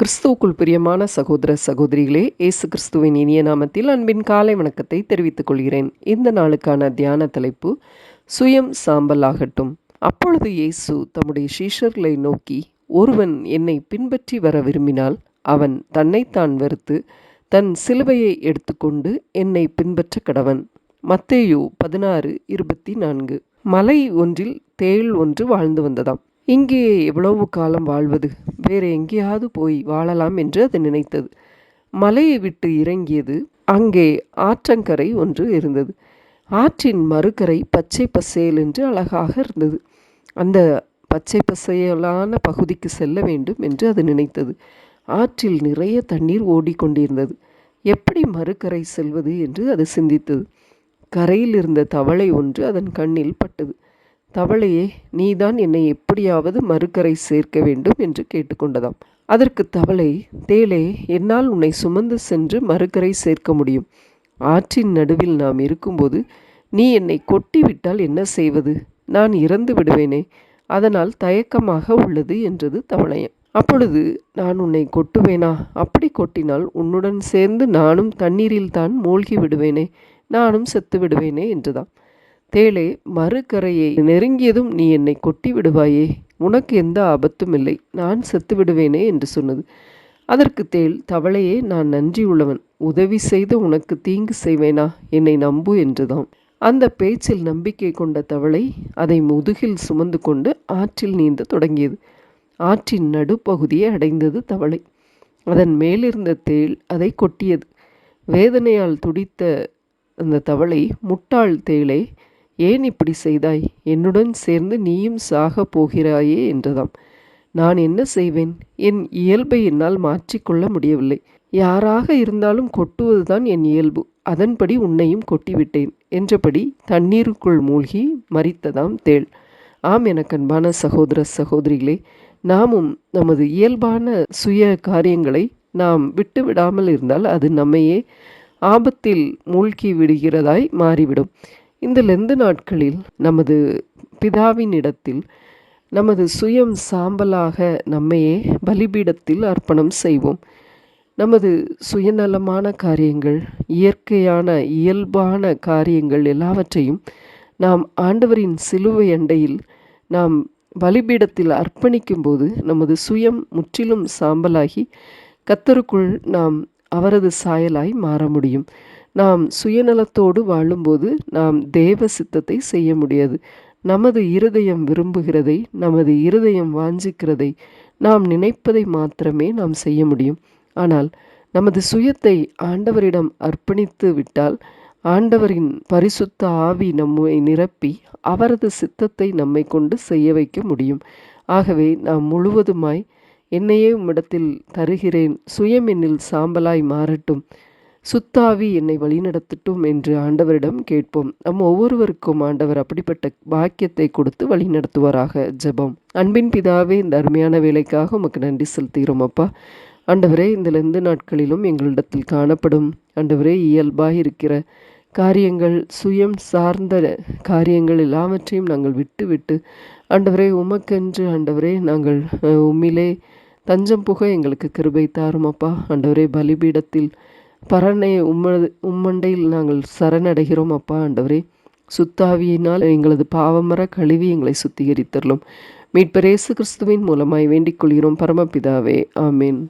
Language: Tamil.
கிறிஸ்துவுக்குள் பிரியமான சகோதர சகோதரிகளே இயேசு கிறிஸ்துவின் இனிய நாமத்தில் அன்பின் காலை வணக்கத்தை தெரிவித்துக் கொள்கிறேன். இந்த நாளுக்கான தியான தலைப்பு சுயம் சாம்பல் ஆகட்டும் அப்பொழுது இயேசு தம்முடைய சீஷர்களை நோக்கி ஒருவன் என்னை பின்பற்றி வர விரும்பினால் அவன் தன்னைத்தான் வெறுத்து தன் சிலுவையை எடுத்துக்கொண்டு என்னை பின்பற்ற கடவன். மத்தேயு பதினாறு இருபத்தி நான்கு. மலை ஒன்றில் தேள் ஒன்று வாழ்ந்து வந்ததாம். இங்கே எவ்வளவு காலம் வாழ்வது? வேறு எங்கேயாவது போய் வாழலாம் என்று அது நினைத்தது. மலையை விட்டு இறங்கியது அங்கே ஆற்றங்கரை ஒன்று இருந்தது. ஆற்றின் மறுக்கரை பச்சை பசேல் என்று அழகாக இருந்தது. அந்த பச்சை பசேலான பகுதிக்கு செல்ல வேண்டும் என்று அது நினைத்தது. ஆற்றில் நிறைய தண்ணீர் ஓடிக்கொண்டிருந்தது. எப்படி மறுக்கரை செல்வது என்று அது சிந்தித்தது. கரையில் இருந்த தவளை ஒன்று அதன் கண்ணில் பட்டது. தவளையே நீதான் என்னை எப்படியாவது மறுக்கரை சேர்க்க வேண்டும் என்று கேட்டுக்கொண்டதாம். அதற்கு தவளை தேளே என்னால் உன்னை சுமந்து சென்று மறுக்கரை சேர்க்க முடியும். ஆற்றின் நடுவில் நாம் இருக்கும்போது நீ என்னை கொட்டி விட்டால் என்ன செய்வது? நான் இறந்து விடுவேனே. அதனால் தயக்கமாக உள்ளது என்றது தவளையம் அப்பொழுது நான் உன்னை கொட்டுவேனா? அப்படி கொட்டினால் உன்னுடன் சேர்ந்து நானும் தண்ணீரில் தான் மூழ்கி விடுவேனே. நானும் செத்து விடுவேனே என்றுதான் தேளே மறுகரையை நெருங்கியதும் நீ என்னை கொட்டி விடுவாயே உனக்கு எந்த ஆபத்தும் இல்லை. நான் செத்து விடுவேனே என்று சொன்னது. அதற்கு தேள் தவளையே நான் நன்றி உள்ளவன் உதவி செய்து உனக்கு தீங்கு செய்வேனா? என்னை நம்பு என்றுதான். அந்த பேச்சில் நம்பிக்கை கொண்ட தவளை அதை முதுகில் சுமந்து கொண்டு ஆற்றில் நீந்த தொடங்கியது. ஆற்றின் நடுப்பகுதியை அடைந்தது தவளை. அதன் மேலிருந்த தேள் அதை கொட்டியது. வேதனையால் துடித்த அந்த தவளை முட்டாள் தேளை ஏன் இப்படி செய்தாய்? என்னுடன் சேர்ந்து நீயும் சாக போகிறாயே என்றதாம். நான் என்ன செய்வேன்? என் இயல்பை என்னால் மாற்றிக்கொள்ள முடியவில்லை. யாராக இருந்தாலும் கொட்டுவதுதான் என் இயல்பு. அதன்படி உன்னையும் கொட்டிவிட்டேன் என்றபடி தண்ணீருக்குள் மூழ்கி மறித்ததாம் தேள். ஆம் எனக்கன்பான சகோதர சகோதரிகளே நாமும் நமது இயல்பான சுய காரியங்களை நாம் விட்டு விடாமல் இருந்தால் அது நம்மையே ஆபத்தில் மூழ்கி விடுகிறதாய் மாறிவிடும். இந்த லெந்து நாட்களில் நமது பிதாவின் இடத்தில் நமது சுயம் சாம்பலாக நம்மையே பலிபீடத்தில் அர்ப்பணம் செய்வோம். நமது சுயநலமான காரியங்கள் இயற்கையான இயல்பான காரியங்கள் எல்லாவற்றையும் நாம் ஆண்டவரின் சிலுவை அண்டையில் நாம் பலிபீடத்தில் அர்ப்பணிக்கும்போது நமது சுயம் முற்றிலும் சாம்பலாகி கத்தருக்குள் நாம் அவரது சாயலாய் மாற முடியும். நாம் சுயநலத்தோடு வாழும்போது நாம் தேவ சித்தத்தை செய்ய முடியாது. நமது இருதயம் விரும்புகிறதை நமது இருதயம் வாஞ்சிக்கிறதை நாம் நினைப்பதை மாத்திரமே நாம் செய்ய முடியும். ஆனால் நமது சுயத்தை ஆண்டவரிடம் அர்ப்பணித்து விட்டால் ஆண்டவரின் பரிசுத்த ஆவி நம்மை நிரப்பி அவரது சித்தத்தை நம்மை கொண்டு செய்ய வைக்க முடியும். ஆகவே நாம் முழுவதுமாய் என்னையே உம்மிடத்தில் தருகிறேன். சுயமென்னில் சாம்பலாய் மாறட்டும். சுத்தாவி என்னை வழிநடத்தட்டும் என்று ஆண்டவரிடம் கேட்போம். நம் ஒவ்வொருவருக்கும் ஆண்டவர் அப்படிப்பட்ட பாக்கியத்தை கொடுத்து வழிநடத்துவாராக ஜெபம். அன்பின் பிதாவே இந்த அருமையான வேலைக்காக உமக்கு நன்றி செலுத்துகிறோம் அப்பா. ஆண்டவரே இந்த லெந்து நாட்களிலும் எங்களிடத்தில் காணப்படும் ஆண்டவரே இயல்பாக இருக்கிற காரியங்கள் சுயம் சார்ந்த காரியங்கள் எல்லாவற்றையும் நாங்கள் விட்டு விட்டு ஆண்டவரே உமக்கென்று ஆண்டவரே நாங்கள் உம்மிலே தஞ்சம் புக எங்களுக்கு கிருபை தாரும் அப்பா. ஆண்டவரே பலிபீடத்தில் பரனை உம்ம உம்மண்டையில் நாங்கள் சரணடைகிறோம் அப்பா ஆண்டவரே. சுத்தாவியினால் எங்களது பாவமர கழுவி எங்களை சுத்திகரித்தரலும் மீட்பரேசு கிறிஸ்துவின் மூலமாய் வேண்டிக் கொள்கிறோம் பரமபிதாவே. ஆமீன்.